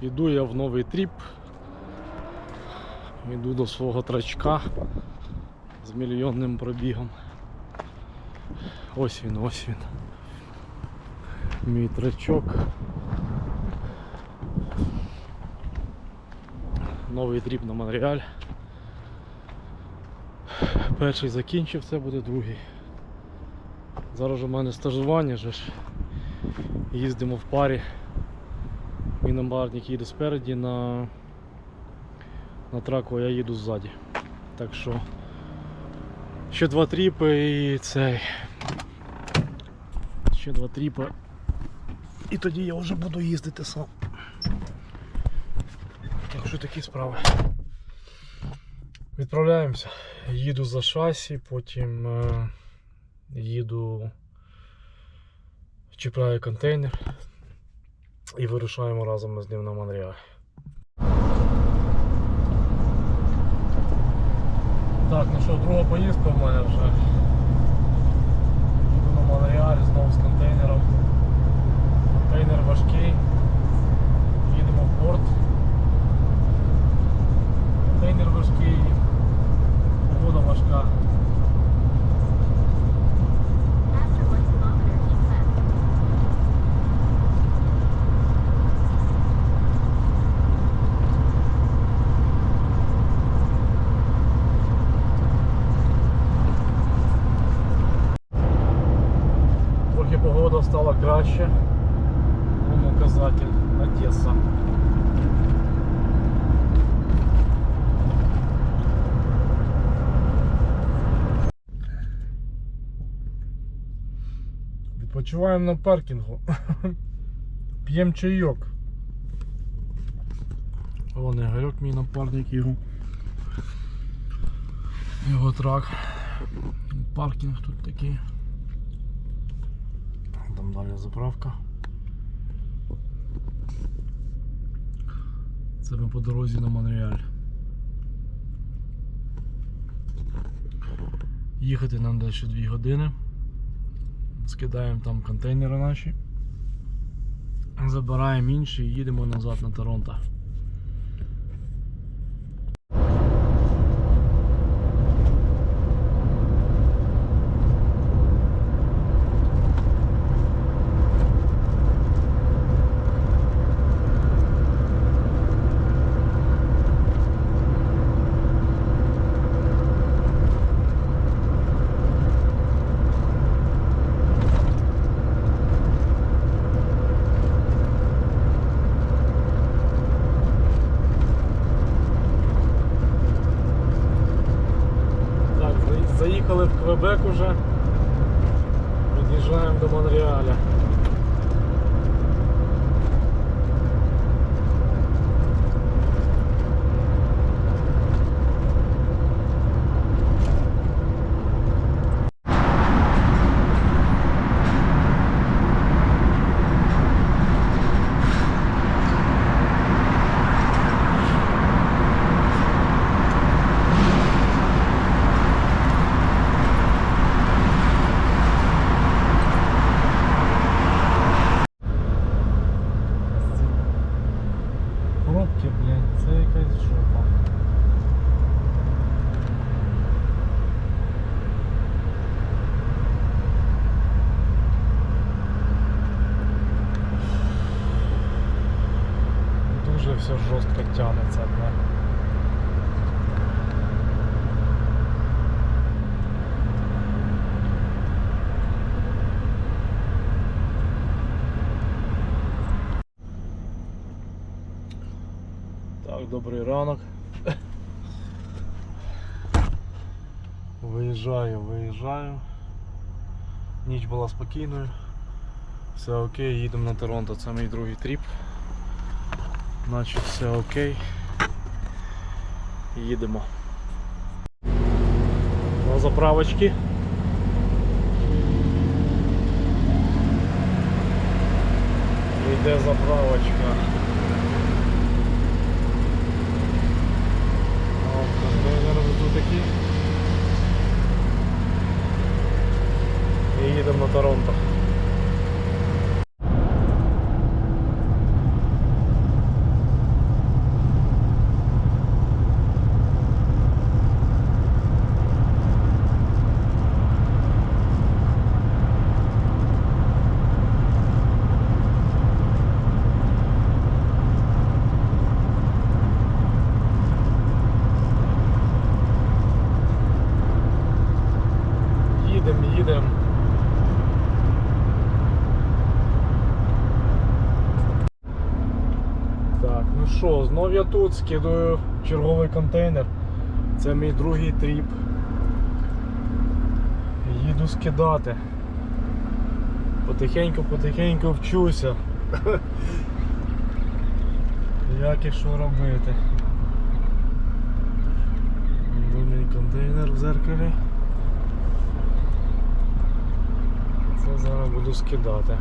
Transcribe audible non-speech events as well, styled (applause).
Іду я в новий тріп. Іду до свого трачка з мільйонним пробігом. Ось він, ось він. Мій трачок. Новий тріп на Монреаль. Перший закінчив, це буде другий. Зараз у мене стажування ж. Їздимо в парі. Мій напарник їде спереді на, на траку, а я їду ззаді. Так що ще два тріпи і цей. Ще два тріпи. І тоді я вже буду їздити сам. Так що такі справи. Відправляємося. Їду за шасі, потім е, їду, чіпляю контейнер і вирушаємо разом з ним на Монреаль. Так, ну що, друга поїздка в мене вже. Їду на Монреаль знову з контейнером. Контейнер важкий. Погода стала краще. Вон указатель Одесса. Відпочиваємо на паркінгу. (laughs) П'ємо чайок. Вон Ігорьок, мій напарник його. Його трак. Паркінг тут такий. Там далі заправка. Це ми по дорозі на Монреаль. Їхати нам далі 2 години. Скидаємо там контейнери наші. Забираємо інші і їдемо назад на Торонто. Так, за- заїхали в Квебек уже. Під'їжджаємо до Монреаля. Все жорстко тягнеться, блядь. Так, добрий ранок. Виїжджаю, виїжджаю. Ніч була спокійною. Все окей, їдемо на Торонто, це мій другий тріп. Значить все окей. Їдемо. На заправочки. Йде заправочка. О, контейнер тут такі. І їдемо на Торонто. Що, знов я тут скидаю черговий контейнер. Це мій другий тріп. Їду скидати. Потихеньку-потихеньку вчуся. (laughs) Як і що робити. Думний контейнер в зеркалі. Це зараз буду скидати.